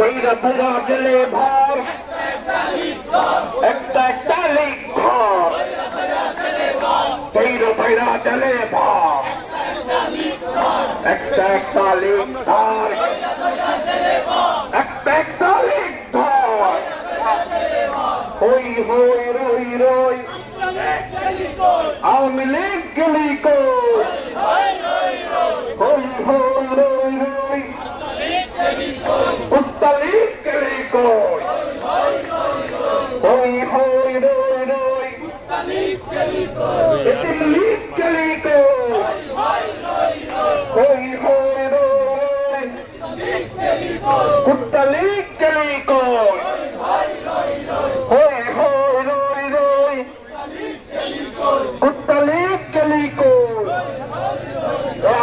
তৈরা তৈরা জেলে ভর। একটা লিখ ঘর। তৈরা তৈরা জেলে ভর। একটা একটা লিখ ধর একটা একটা লিখ ধর হই হই, রই রই। আওয়ামী লীগ গেলি কই? হই হই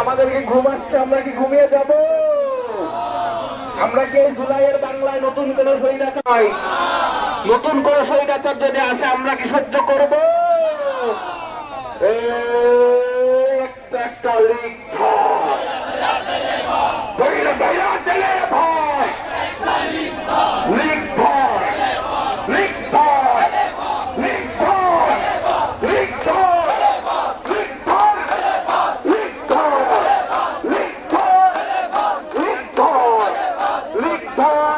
আমাদেরকে ঘুম আমরা কি ঘুমিয়ে যাব? আমরা কি জুলাইয়ের বাংলায় নতুন করে সৈরাচার নতুন করে সৈরাচার যদি আসে, আমরা কি সহ্য করব? একটা একটা লিগ ভয় বইরা বইরা চলে ভয়। লিগ ভয়। লিগ ভয়। লিগ ভয়। লিগ ভয়। লিগ ভয়। লিগ ভয়। লিগ ভয়। লিগ ভয়। লিগ ভয়।